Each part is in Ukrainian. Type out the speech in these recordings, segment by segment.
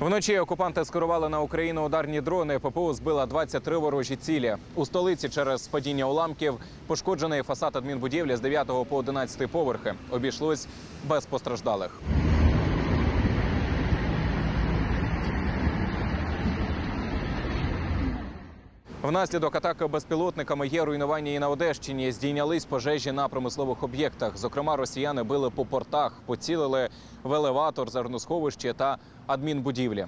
Вночі окупанти скерували на Україну ударні дрони. ППО збила 23 ворожі цілі. У столиці через падіння уламків пошкоджений фасад адмінбудівлі з 9 по 11 поверхи. Обійшлось без постраждалих. Внаслідок атаки безпілотниками є руйнування і на Одещині. Здійнялись пожежі на промислових об'єктах. Зокрема, росіяни били по портах, поцілили в елеватор, зерносховище та адмінбудівлі.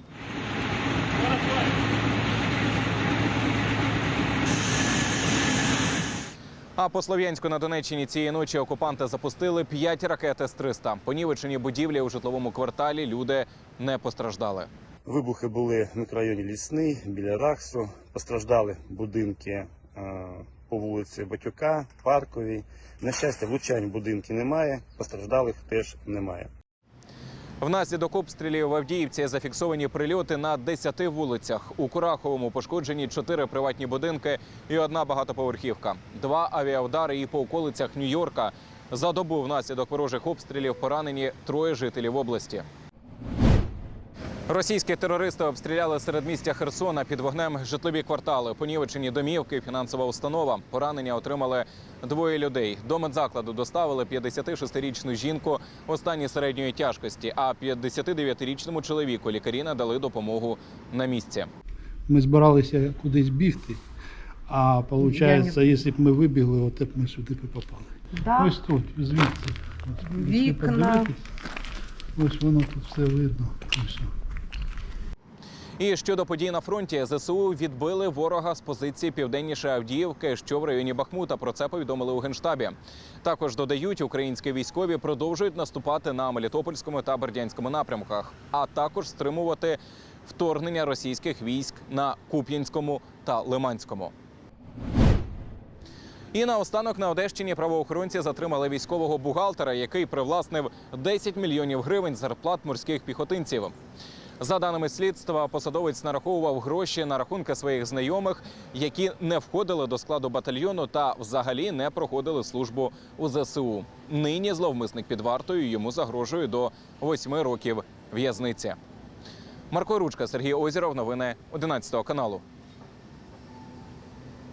А по Слов'янську на Донеччині цієї ночі окупанти запустили 5 ракет С-300. Понівечені будівлі у житловому кварталі люди не постраждали. Вибухи були в мікрорайоні Лісний біля Рахсу. Постраждали будинки е, по вулиці Батюка, Парковій. На щастя, влучань будинки немає, постраждалих теж немає. Внаслідок обстрілів в Авдіївці зафіксовані прильоти на 10 вулицях. У Кураховому пошкоджені 4 приватні будинки і одна багатоповерхівка. Два авіаудари і по околицях Нью-Йорка. За добу внаслідок ворожих обстрілів поранені троє жителів області. Російські терористи обстріляли середмістя Херсона під вогнем житлові квартали, понівечені домівки, фінансова установа. Поранення отримали двоє людей. До медзакладу доставили 56-річну жінку у стані середньої тяжкості, а 59-річному чоловіку лікарі надали допомогу на місці. Ми збиралися кудись бігти, а виходить, якщо б ми вибігли, от б ми сюди б попали. Да. Ось тут, звідси. Якщо Вікна. Ось воно тут все видно. Ось. І щодо подій на фронті, ЗСУ відбили ворога з позиції південніше Авдіївки, що в районі Бахмута. Про це повідомили у генштабі. Також додають, українські військові продовжують наступати на Мелітопольському та Бердянському напрямках, а також стримувати вторгнення російських військ на Куп'янському та Лиманському. І наостанок на Одещині правоохоронці затримали військового бухгалтера, який привласнив 10 мільйонів гривень зарплат морських піхотинців. За даними слідства, посадовець нараховував гроші на рахунки своїх знайомих, які не входили до складу батальйону та взагалі не проходили службу у ЗСУ. Нині зловмисник під вартою йому загрожує до восьми років в'язниці. Марко Ручка, Сергій Озіров. Новини 11 каналу.